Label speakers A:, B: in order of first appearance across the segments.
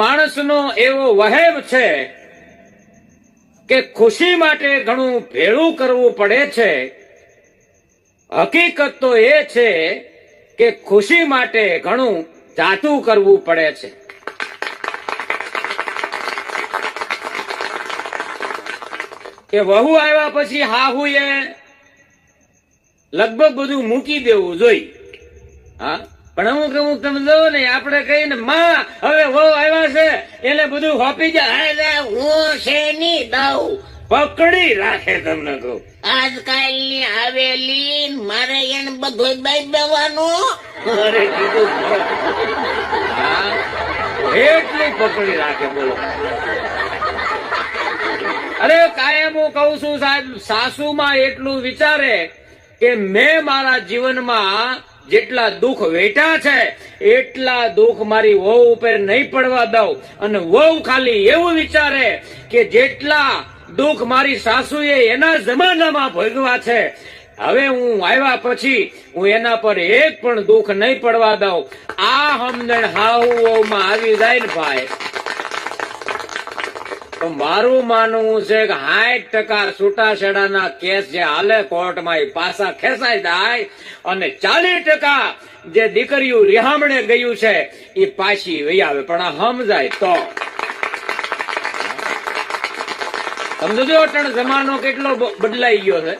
A: માણસનો એવો વહેમ છે કે ખુશી માટે ઘણું ભેળું કરવું પડે છે. હકીકત તો એ છે કે ખુશી માટે ઘણું જાતું કરવું પડે છે. કે વહુ આવ્યા પછી હાહુએ લગભગ બધું મૂકી દેવું જોઈ હા? પણ અમુક અમુક તમે જો ને આપણે કહીએ ને માં હવે વહુ આવ્યા છે. એને બધું હોપી જાય.
B: હું છે ની દઉં
A: પકડી રાખે તમને કહું
B: આજકાલની આવેલી ને મારે એને બધું દઈ દેવાનું
A: અરે કીધું ખરું. પકડી રાખે બોલો. અરે કાયમ હું કહું છું સાહેબ સાસુમાં એટલું વિચારે કે મેં મારા જીવનમાં જેટલા દુઃખ વેઠા છે, એટલા દુઃખ મારી વહુ ઉપર નહીં પડવા દઉં. અને વહુ ખાલી એવું વિચારે કે જેટલા દુઃખ મારી સાસુએ એના જમાનામાં ભોગવા છે, હવે હું આવ્યા પછી હું એના પર એક પણ દુઃખ નહીં પડવા દઉં. આ હમદણ હાહુઓમાં આવી જાય ને ભાઈ. મારું માનવું છે કે સાઠ ટકા છૂટાછેડાના કેસ જે હાલે કોર્ટમાં એ પાછા ખેંચાઈ જાય અને ચાલીસ ટકા જે દીકરીઓ રિહામણે ગયું છે એ પાછી વહી આવે. પણ સમજાય તો. સમજો અટણ, જમાનો કેટલો બદલાઈ ગયો છે?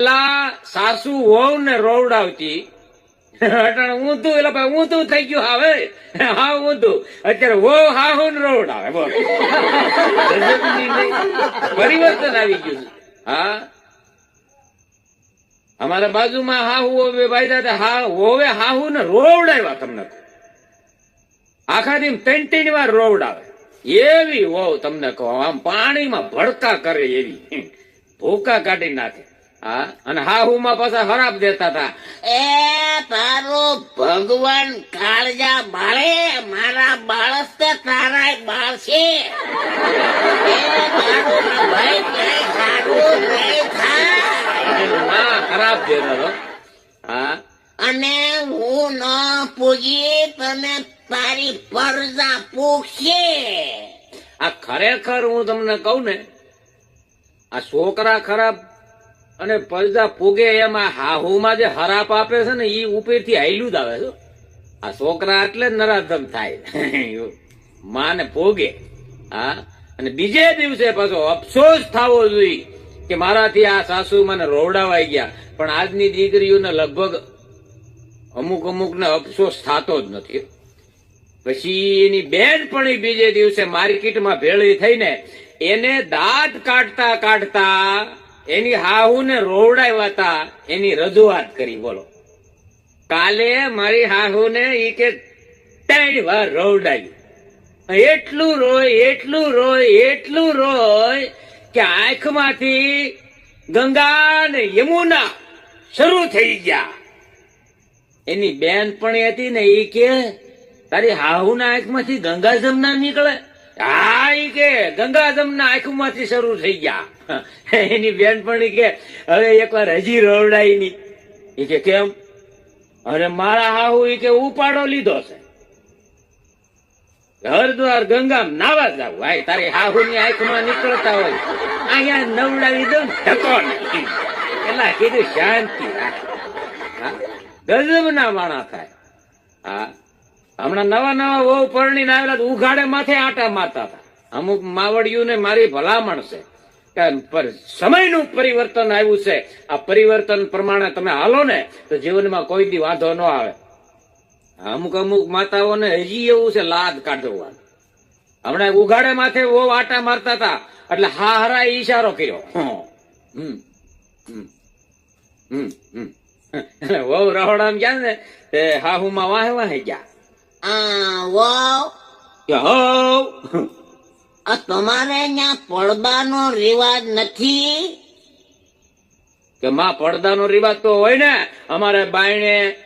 A: પેલા સાસુ હોવ ને રોવડાવતી ઊંધું, એટલે ભાઈ ઊંધું થઈ ગયું હવે. હા હા હું બોલ. પરિવર્તન આવી ગયું હા? હવે ભાઈ હા હોવે હાહુ ને રોવડાવ્યા તમને. કહું. આખા દિન ત્રણ ત્રણ વાર રોવડાવે એવી હોવ તમને કહો. આમ પાણીમાં ભડકા કરે એવી. ભૂકા કાઢી નાખે. હા? અને હાહુમાં પાછા ખરાબ દેતા હતા
B: એ તારો ભગવાન કાળજા બાળે મારા બાળસ તે તારા બાળ છે.
A: ખરાબ દેતા હા?
B: અને હું ન પૂજી તને તારી પરજા પૂછશે
A: આ ખરેખર હું તમને કહું ને આ છોકરા ખરાબ અને પરજા પૂગે એમાં હાહુમાં જે હરાપ આપે છે ને એ ઉપરથી હાયલું જ આવે છે આ છોકરા એટલે નરાધમ થાય. માને ભોગે હા? અને બીજે દિવસે પાછો અફસોસ થવો જોઈએ કે મારાથી આ સાસુ મને રોવડાવાઈ ગયા. પણ આજની દીકરીઓને લગભગ અમુક અમુક ને અફસોસ થતો જ નથી. પછી એની બેન પણ બીજે દિવસે માર્કેટમાં ભેળી થઈને એને દાંત કાઢતા કાઢતા એની હાહુને રોવડાવ્યા હતા એની રજૂઆત કરી, બોલો. કાલે મારી હાહુને ઈ કે ત્રણ વાર રોવડાવી એટલું રોય એટલું રોય એટલું રોય કે આંખમાંથી ગંગા ને યમુના શરૂ થઈ ગયા. એની બેન પણ હતી ને ઈ કે તારી હાહુના આંખમાંથી ગંગા જમના નીકળે. હા ઈ કે ગંગાજમ ના આંખમાંથી શરૂ થઈ ગયા. એની બેનપણી કે હવે એકવાર હજી રવડાઈ ની કે કેમ? અરે મારા હાહુ ઈ કે ઉપાડો લીધો છે. હરદ્વાર ગંગા નાવા જાવ. ભાઈ, તારી હાહુ ની આંખમાં નીકળતા હોય. અહીંયા નવડાવી દઉં ધકો નહીં એલા કીધું શાંતિ રાખ. ગજબ ના માણા થાય. હમણાં નવા નવા વહુ પરણીને આવેલા ઉઘાડે માથે આટા મારતા હતા. અમુક માવડિયું ને મારી ભલામણ છે કે સમયનું પરિવર્તન આવ્યું છે. આ પરિવર્તન પ્રમાણે તમે હાલો ને તો જીવનમાં કોઈ દી વાંધો ન આવે. અમુક અમુક માતાઓને હજી એવું છે લાદ કાઢવાનું. હમણાં ઉઘાડે માથે વો આટા મારતા હતા, એટલે હા હરા ઈશારો કર્યો. હમ હમ હમ હમ વહુ રહોડામ ગયા ને, તે હાહુમાં વાહે વાહે ગયા.
B: આ વાવ.
A: કે હો.
B: આ તમારે અહીંયા પડદાનો રિવાજ નથી?
A: કે માં પડદાનો રિવાજ તો હોય ને અમારે બાયણે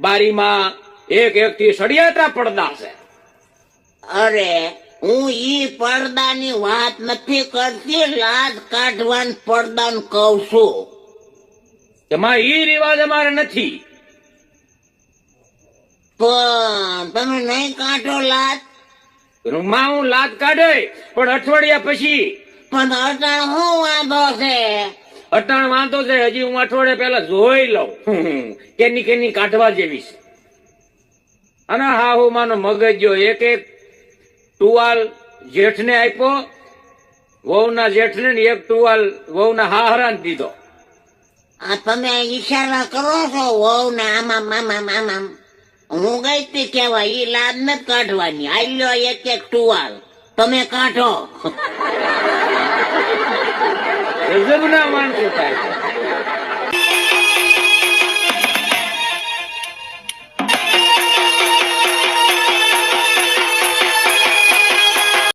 A: બારીમાં એક એક થી સડિયાતા પડદા છે.
B: અરે હું ઈ પડદાની વાત નથી કરતી લાજ કાઢવાન પડદાન કહું છું.
A: કે માં ઈ રિવાજ અમારે નથી.
B: પણ તમે નહીં કાઢો લાત.
A: રૂમમાં હું લાત કાઢે પણ અઠવાડિયા પછી.
B: પણ અટાણ શું વાંધો છે?
A: અટાણ વાંધો છે હજી હું અઠવાડિયા પહેલા જોઈ લઉં. કેની કેની કાઢવા જેવી છે. અને હા હું માનો મગજો એક એક ટુવાલ જેઠને આપ્યો વહુના જેઠને એક ટુવાલ વહુના હાહરાને દીધો.
B: આ તમે ઈશારા કરો છો વહુ ને આમાં મામા આમાં. હું ગઈ તી કેવા એ લાદ નથી કાઢવાની. આલ્યો એક એક ટુવાલ. તમે કાઢો.
A: ગજબના માણસો થાય.